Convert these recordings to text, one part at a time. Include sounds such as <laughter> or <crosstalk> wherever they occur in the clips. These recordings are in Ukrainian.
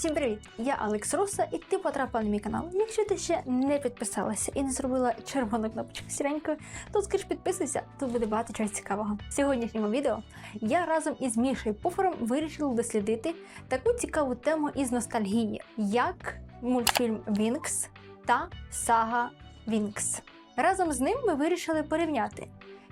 Всім привіт! Я Алекс Руса, і ти потрапила на мій канал. Якщо ти ще не підписалася і не зробила червону кнопочку сіренькою, то скоріш підписуйся, тут буде багато чогось цікавого. В сьогоднішньому відео я разом із Мішою Пуфером вирішила дослідити таку цікаву тему із ностальгії, як мультфільм Вінкс та сага Вінкс. Разом з ним ми вирішили порівняти.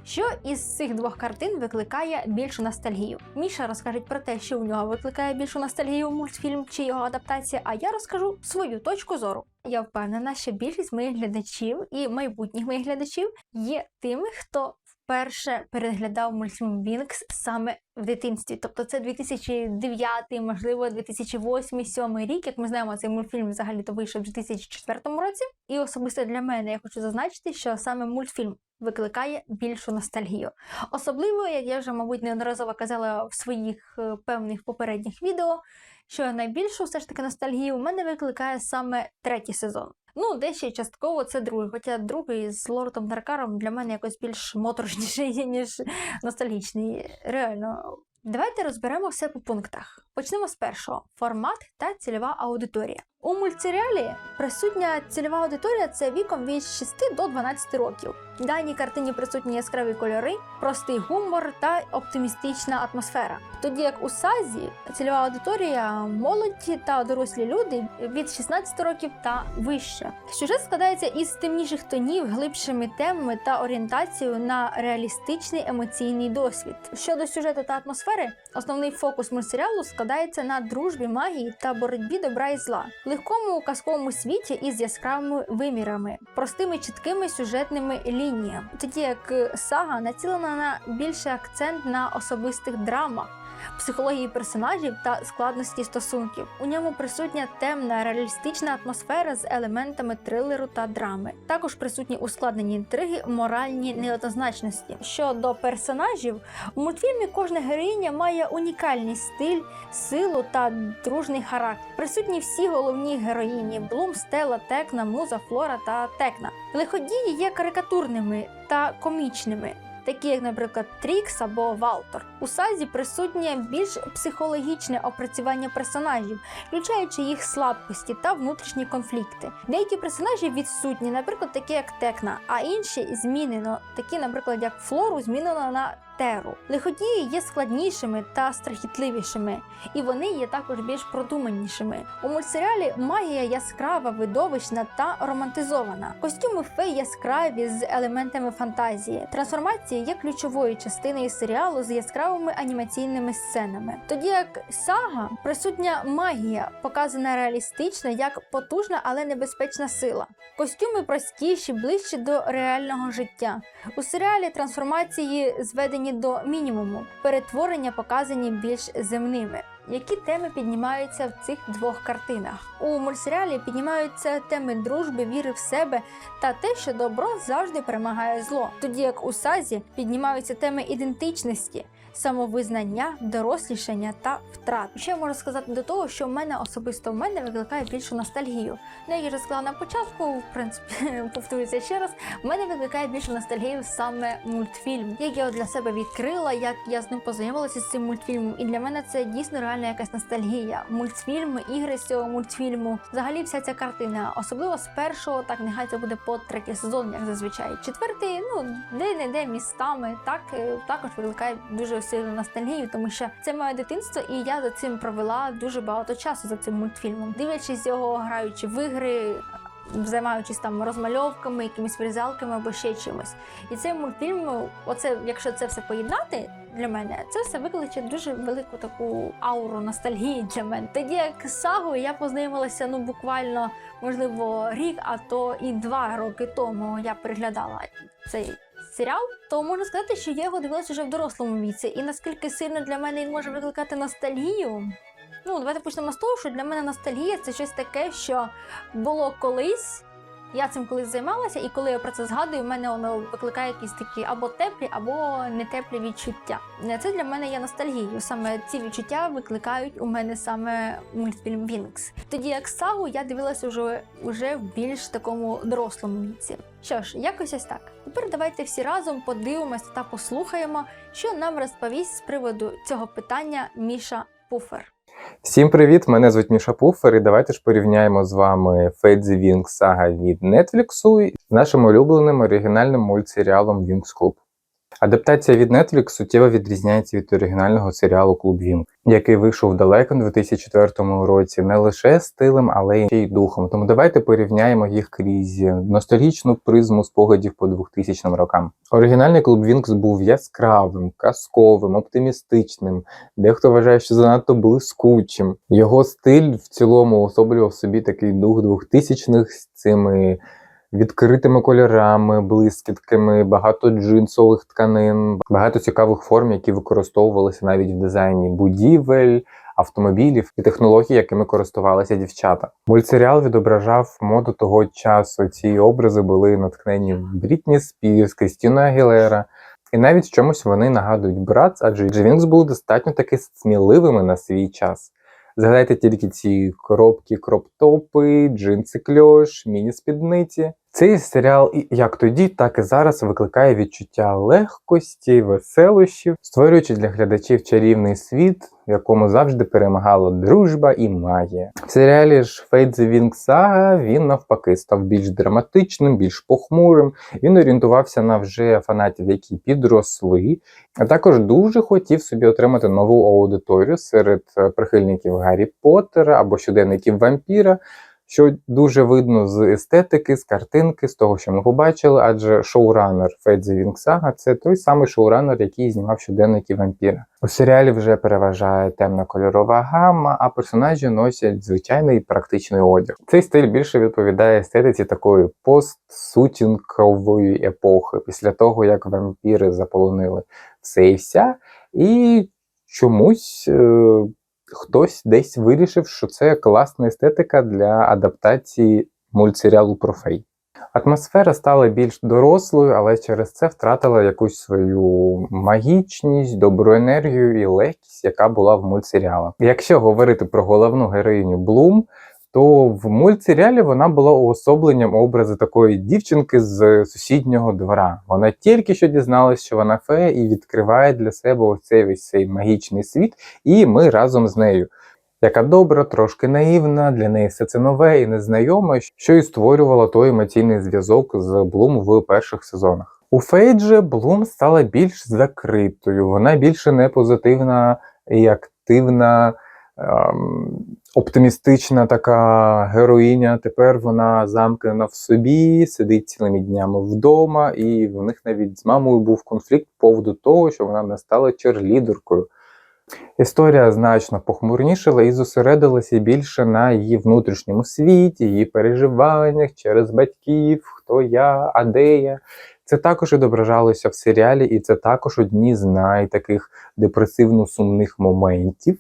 Що із цих двох картин викликає більшу ностальгію? Міша розкаже про те, що у нього викликає більшу ностальгію мультфільм чи його адаптація, а я розкажу свою точку зору. Я впевнена, що більшість моїх глядачів і майбутніх моїх глядачів є тими, хто вперше переглядав мультфільм Вінкс саме в дитинстві. Тобто це 2009, можливо, 2008-2007 рік. Як ми знаємо, цей мультфільм взагалі то вийшов у 2004 році. І особисто для мене я хочу зазначити, що саме мультфільм викликає більшу ностальгію. Особливо, як я вже, мабуть, неодноразово казала в своїх е, певних попередніх відео, що найбільшу все ж таки ностальгію в мене викликає саме третій сезон. Ну, дещо частково це другий, хоча другий з Лордом Даркаром для мене якось більш моторошніший, <laughs> ніж ностальгічний. Реально. Давайте розберемо все по пунктах. Почнемо з першого: формат та цільова аудиторія. У мультсеріалі присутня цільова аудиторія це віком від 6 до 12 років. В даній картині присутні яскраві кольори, простий гумор та оптимістична атмосфера. Тоді як у Сазі цільова аудиторія молоді та дорослі люди від 16 років та вище. Сюжет складається із темніших тонів, глибшими темами та орієнтацією на реалістичний емоційний досвід. Щодо сюжету та атмосфери, основний фокус мультсеріалу складається на дружбі, магії та боротьбі добра і зла легкому казковому світі із яскравими вимірами, простими чіткими сюжетними лініями. Тоді як сага націлена на більший акцент на особистих драмах. Психології персонажів та складності стосунків. У ньому присутня темна реалістична атмосфера з елементами трилеру та драми. Також присутні ускладнені інтриги, моральні неоднозначності. Щодо персонажів, у мультфільмі кожна героїня має унікальний стиль, силу та дружний характер. Присутні всі головні героїні: Блум, Стелла, Текна, Муза, Флора та Текна. Лиходії є карикатурними та комічними такі як, наприклад, Трікс або Валтор. У Сазі присутнє більш психологічне опрацювання персонажів, включаючи їх слабкості та внутрішні конфлікти. Деякі персонажі відсутні, наприклад, такі як Текна, а інші змінено, такі, наприклад, як Флору, змінено на теру. Лиходії є складнішими та страхітливішими, і вони є також більш продуманішими. У мультсеріалі магія яскрава, видовищна та романтизована. Костюми фей яскраві з елементами фантазії. Трансформація є ключовою частиною серіалу з яскравими анімаційними сценами. Тоді як сага присутня магія, показана реалістично як потужна, але небезпечна сила. Костюми простіші, ближчі до реального життя. У серіалі трансформації зведені до мінімуму, перетворення показані більш земними. Які теми піднімаються в цих двох картинах? У мультсеріалі піднімаються теми дружби, віри в себе та те, що добро завжди перемагає зло. Тоді як у сазі піднімаються теми ідентичності, самовизнання, дорослішання та втрат. Ще можу сказати до того, що в мене особисто в мене викликає більшу ностальгію. Ну, я вже сказала на початку, в принципі, <laughs> повторюся ще раз, в мене викликає більшу ностальгію саме мультфільм, як я для себе відкрила, як я з ним познайомилася з цим мультфільмом, і для мене це дійсно реальна якась ностальгія. Мультфільм, ігри з цього мультфільму, взагалі вся ця картина, особливо з першого, так нехай це буде по третій сезон, як зазвичай. Четвертий, ну де-не-де містами, так е, також викликає дуже сильну ностальгію, тому що це моє дитинство, і я за цим провела дуже багато часу за цим мультфільмом. Дивлячись його, граючи в ігри. Займаючись там розмальовками, якимись вирізалками або ще чимось. І цей мультфільм, оце, якщо це все поєднати для мене, це все викличе дуже велику таку ауру ностальгії для мене. Тоді як з сагою я познайомилася ну буквально, можливо, рік, а то і два роки тому я переглядала цей серіал, то можна сказати, що я його дивилася вже в дорослому віці. І наскільки сильно для мене він може викликати ностальгію. Ну, давайте почнемо з того, що для мене ностальгія це щось таке, що було колись. Я цим колись займалася, і коли я про це згадую, в мене воно викликає якісь такі або теплі, або не теплі відчуття. Це для мене є ностальгією. Саме ці відчуття викликають у мене саме мультфільм Вінкс. Тоді як сагу я дивилася вже, вже в більш такому дорослому віці. Що ж, якось ось так. Тепер давайте всі разом подивимося та послухаємо, що нам розповість з приводу цього питання Міша Пуфер. Всім привіт! Мене звуть Міша Пуфер, і давайте ж порівняємо з вами the Wings Saga від Netflix з нашим улюбленим оригінальним мультсеріалом Wings Club. Адаптація від Netflix суттєво відрізняється від оригінального серіалу Клуб Вінг, який вийшов далеко у 2004 році не лише стилем, але й духом. Тому давайте порівняємо їх крізь ностальгічну призму спогадів по 2000 рокам. Оригінальний клуб Вінкс був яскравим, казковим, оптимістичним, дехто вважає, що занадто блискучим. Його стиль в цілому уособлював собі такий дух 2000-х з цими відкритими кольорами, блискітками, багато джинсових тканин, багато цікавих форм, які використовувалися навіть в дизайні будівель. Автомобілів і технологій, якими користувалися дівчата. Мультсеріал відображав моду того часу. Ці образи були натхнені Брітні Спірс, Крістіна Агілера, і навіть чомусь вони нагадують братс, адже Джевінкс були достатньо таки сміливими на свій час. Згадайте тільки ці коробки, кроптопи, джинси кльош, міні-спідниці. Цей серіал як тоді, так і зараз викликає відчуття легкості, веселощів, створюючи для глядачів чарівний світ, в якому завжди перемагала дружба і магія. В серіалі ж the Wing він навпаки став більш драматичним, більш похмурим. Він орієнтувався на вже фанатів, які підросли, а також дуже хотів собі отримати нову аудиторію серед е, прихильників Гаррі Поттера або щоденників вампіра що дуже видно з естетики, з картинки, з того, що ми побачили, адже шоуранер Федзі Вінксага це той самий шоуранер, який знімав щоденники вампіра. У серіалі вже переважає темна кольорова гамма, а персонажі носять звичайний практичний одяг. Цей стиль більше відповідає естетиці такої постсутінкової епохи, після того як вампіри заполонили все і вся, і чомусь. Е хтось десь вирішив, що це класна естетика для адаптації мультсеріалу про фей. Атмосфера стала більш дорослою, але через це втратила якусь свою магічність, добру енергію і легкість, яка була в мультсеріалах. Якщо говорити про головну героїню Блум, то в мультсеріалі вона була уособленням образу такої дівчинки з сусіднього двора. Вона тільки що дізналась, що вона фея, і відкриває для себе оцей весь цей магічний світ, і ми разом з нею. Яка добра, трошки наївна, для неї все це нове і незнайоме, що і створювало той емоційний зв'язок з Блум в перших сезонах. У Фейдже Блум стала більш закритою, вона більше не позитивна і активна. Ем, оптимістична така героїня. Тепер вона замкнена в собі, сидить цілими днями вдома, і в них навіть з мамою був конфлікт по поводу того, що вона не стала черлідеркою. Історія значно похмурнішила і зосередилася більше на її внутрішньому світі, її переживаннях через батьків, хто я, а де я. Це також відображалося в серіалі, і це також одні з найтаких депресивно-сумних моментів.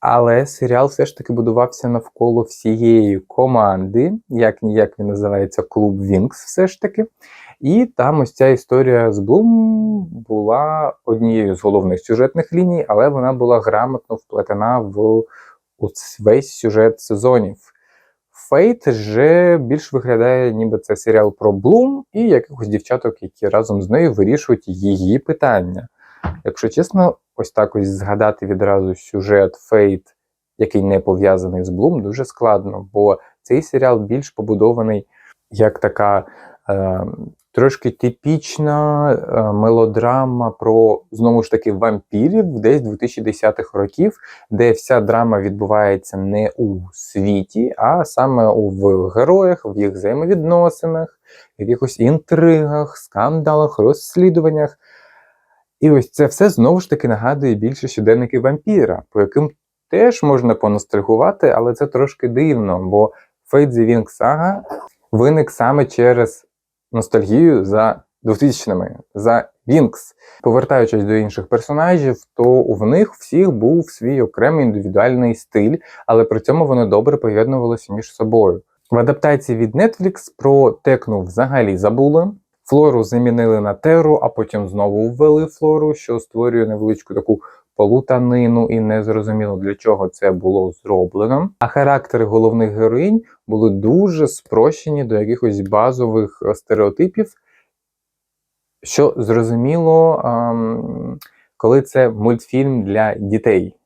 Але серіал все ж таки будувався навколо всієї команди, як ніяк він називається Клуб Вінкс, все ж таки. І там ось ця історія з Блум була однією з головних сюжетних ліній, але вона була грамотно вплетена в весь сюжет сезонів. Фейт же більш виглядає, ніби це серіал про Блум і якихось дівчаток, які разом з нею вирішують її питання. Якщо чесно, ось так ось згадати відразу сюжет Фейт, який не пов'язаний з Блум, дуже складно, бо цей серіал більш побудований як така е, трошки типічна е, мелодрама про знову ж таки вампірів десь 2010-х років, де вся драма відбувається не у світі, а саме у героях, в їх взаємовідносинах, в якихось інтригах, скандалах, розслідуваннях. І ось це все знову ж таки нагадує більше щоденники вампіра, по яким теж можна поностальгувати, але це трошки дивно, бо Wing Saga виник саме через ностальгію за 2000-ми, за Вінкс. Повертаючись до інших персонажів, то в них всіх був свій окремий індивідуальний стиль, але при цьому вони добре поєднувалися між собою. В адаптації від Netflix про Текну взагалі забули. Флору замінили на теру, а потім знову ввели флору, що створює невеличку таку полутанину, і не зрозуміло для чого це було зроблено. А характери головних героїнь були дуже спрощені до якихось базових е, стереотипів, що зрозуміло, коли це мультфільм для дітей.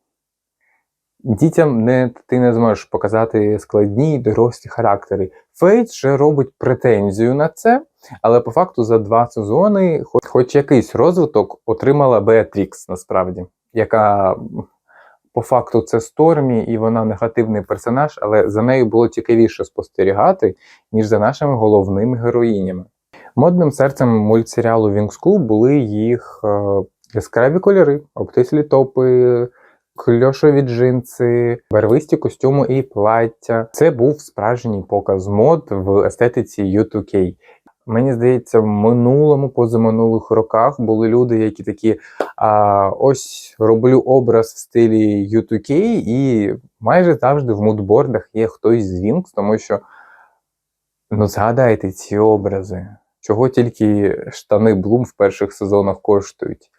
Дітям не, ти не зможеш показати складні дорослі характери. Фейт вже робить претензію на це, але по факту за два сезони, хоч, хоч якийсь розвиток, отримала Беатрікс насправді, яка по факту це Стормі, і вона негативний персонаж, але за нею було цікавіше спостерігати, ніж за нашими головними героїнями. Модним серцем мультсеріалу Club були їх е, яскраві кольори, обтислі топи, кльошові джинси, барвисті костюми і плаття. Це був справжній показ мод в естетиці U2K. Мені здається, в минулому, позаминулих роках були люди, які такі а, ось роблю образ в стилі U2K, і майже завжди в мудбордах є хтось з Wings, тому що ну згадайте ці образи, чого тільки штани Bloom в перших сезонах коштують,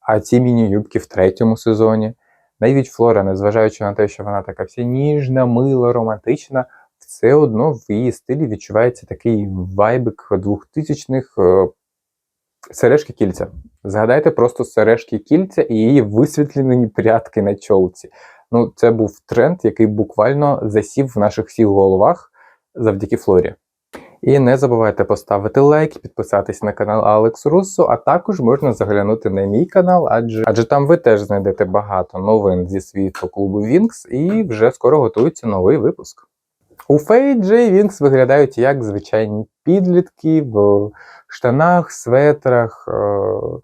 а ці міні-юбки в третьому сезоні. Навіть Флора, незважаючи на те, що вона така вся ніжна, мила, романтична, все одно в її стилі відчувається такий вайбик 2000-х е, сережки кільця. Згадайте просто сережки кільця і її висвітлені прядки на чолці. Ну, це був тренд, який буквально засів в наших всіх головах завдяки Флорі. І не забувайте поставити лайк, підписатись на канал Алекс Руссо, а також можна заглянути на мій канал, адже адже там ви теж знайдете багато новин зі світу клубу Вінкс, і вже скоро готується новий випуск. У Фей Джей Вінкс виглядають як звичайні підлітки в штанах, светрах. Е-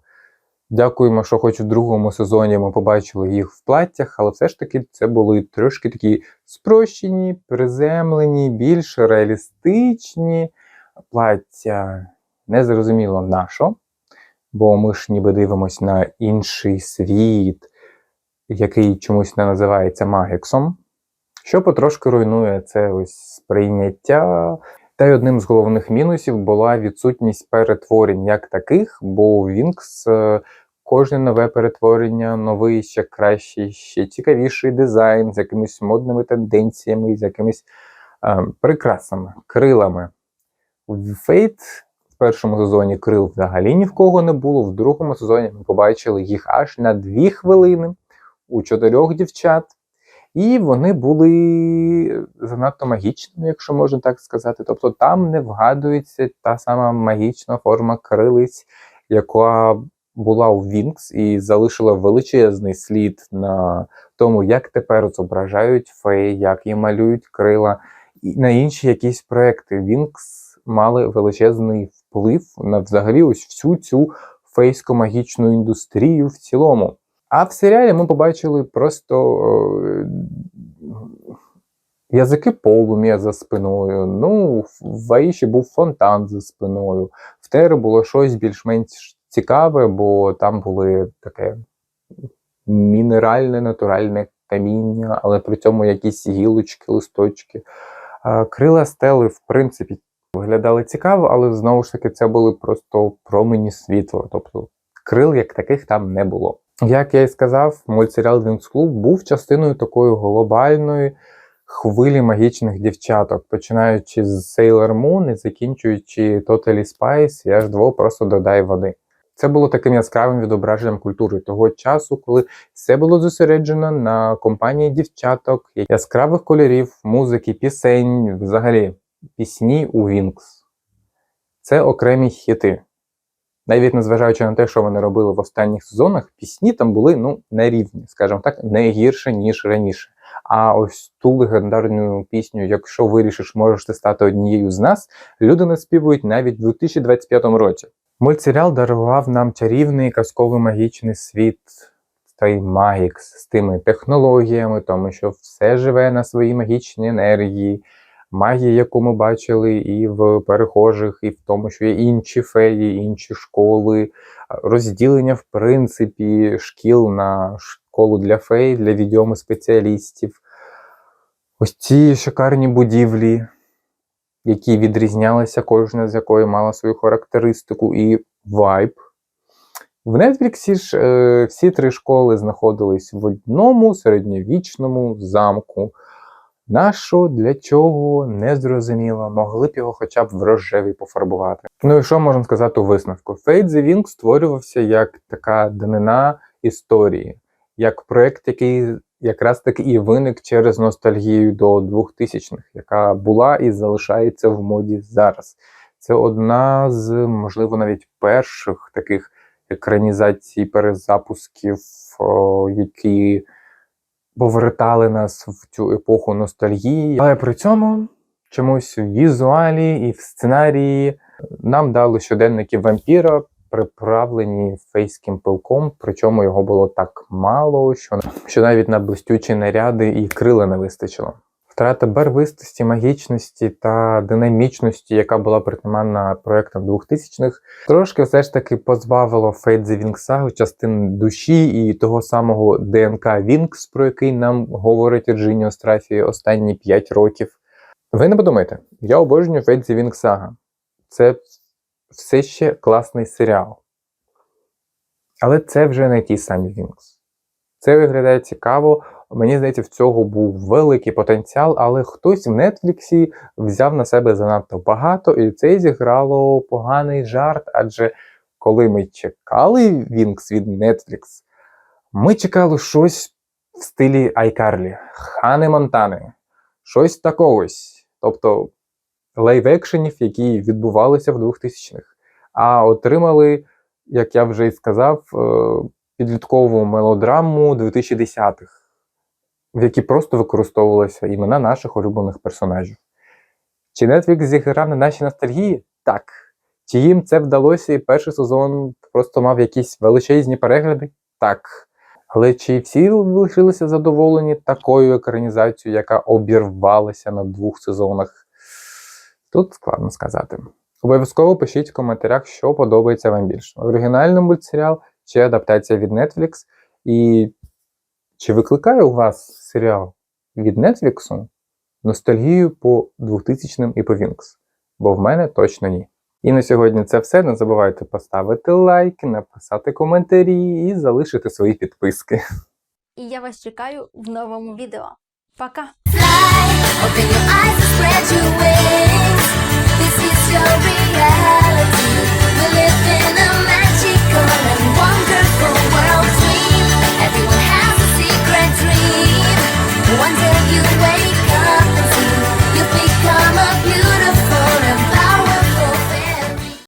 Дякуємо, що хоч у другому сезоні ми побачили їх в платтях, але все ж таки це були трошки такі спрощені, приземлені, більш реалістичні плаття. Незрозуміло на що, бо ми ж ніби дивимося на інший світ, який чомусь не називається Магіксом, що потрошки руйнує це ось сприйняття. Та й одним з головних мінусів була відсутність перетворень як таких, бо у Wings е, кожне нове перетворення, новий ще кращий, ще цікавіший дизайн з якимись модними тенденціями, з якимись е, прикрасами, крилами. В Fate в першому сезоні крил взагалі ні в кого не було. В другому сезоні ми побачили їх аж на дві хвилини у чотирьох дівчат. І вони були занадто магічними, якщо можна так сказати. Тобто там не вгадується та сама магічна форма крилиць, яка була у Вінкс і залишила величезний слід на тому, як тепер зображають феї, як їм малюють крила, і на інші якісь проекти. Вінкс мали величезний вплив на взагалі ось всю цю фейсько-магічну індустрію в цілому. А в серіалі ми побачили просто е, язики полум'я за спиною. Ну, в Аїші був фонтан за спиною. В Тери було щось більш-менш цікаве, бо там були таке мінеральне, натуральне каміння, але при цьому якісь гілочки, листочки. Крила стели, в принципі, виглядали цікаво, але знову ж таки це були просто промені світла. Тобто крил як таких там не було. Як я і сказав, мультсеріал Club був частиною такої глобальної хвилі магічних дівчаток, починаючи з Sailor Moon і закінчуючи Totally Spice і H2O просто додай води. Це було таким яскравим відображенням культури того часу, коли все було зосереджено на компанії дівчаток, яскравих кольорів, музики, пісень, взагалі пісні у Wings. Це окремі хіти. Навіть незважаючи на те, що вони робили в останніх сезонах, пісні там були ну, на рівні, скажімо так, не гірше, ніж раніше. А ось ту легендарну пісню, якщо вирішиш, можеш ти стати однією з нас, люди наспівують навіть у 2025 році. Мультсеріал дарував нам чарівний казковий магічний світ, той Магікс з тими технологіями, тому що все живе на своїй магічній енергії, магія, яку ми бачили і в перехожих, і в тому, що є інші феї, інші школи, розділення, в принципі, шкіл на школу для фей, для відьоми спеціалістів. Ось ці шикарні будівлі, які відрізнялися, кожна з якої мала свою характеристику і вайб. В Нетфліксі ж е, всі три школи знаходились в одному середньовічному замку. Нащо, для чого, незрозуміло, могли б його хоча б в рожевий пофарбувати. Ну і що можна сказати у висновку? Fate the Wings створювався як така данина історії, як проєкт, який якраз таки і виник через ностальгію до 2000-х, яка була і залишається в моді зараз. Це одна з, можливо, навіть перших таких екранізацій, перезапусків, о, які повертали нас в цю епоху ностальгії. Але при цьому чомусь в візуалі і в сценарії нам дали щоденники вампіра, приправлені фейським пилком, причому його було так мало, що, що навіть на блистючі наряди і крила не вистачило. Втрата барвистості, магічності та динамічності, яка була притаманна проектам 2000-х, трошки все ж таки позбавило Wings Saga частин душі і того самого ДНК Вінкс, про який нам говорить Virginia Страфі останні 5 років. Ви не подумайте, я обожнюю Wings Saga. Це все ще класний серіал. Але це вже не ті самі Вінкс. Це виглядає цікаво. Мені здається, в цього був великий потенціал, але хтось в Нетфліксі взяв на себе занадто багато, і це зіграло поганий жарт. Адже коли ми чекали Вінкс від Netflix, ми чекали щось в стилі Айкарлі, Хани Монтани, щось такогось. Тобто лайв-екшенів, які відбувалися в 2000-х, а отримали, як я вже і сказав, е, підліткову мелодраму 2010-х, в якій просто використовувалися імена наших улюблених персонажів. Чи Netflix зіграв на нашій ностальгії? Так. Чи їм це вдалося, і перший сезон просто мав якісь величезні перегляди? Так. Але чи всі лишилися задоволені такою екранізацією, яка обірвалася на двох сезонах? Тут складно сказати. Обов'язково пишіть в коментарях, що подобається вам більше: оригінальний мультсеріал чи адаптація від Netflix. І чи викликає у вас серіал від Netflix ностальгію по 2000 м і по Вінкс? Бо в мене точно ні. І на сьогодні це все. Не забувайте поставити лайк, написати коментарі і залишити свої підписки. І я вас чекаю в новому відео. Пока! This is your reality. you away.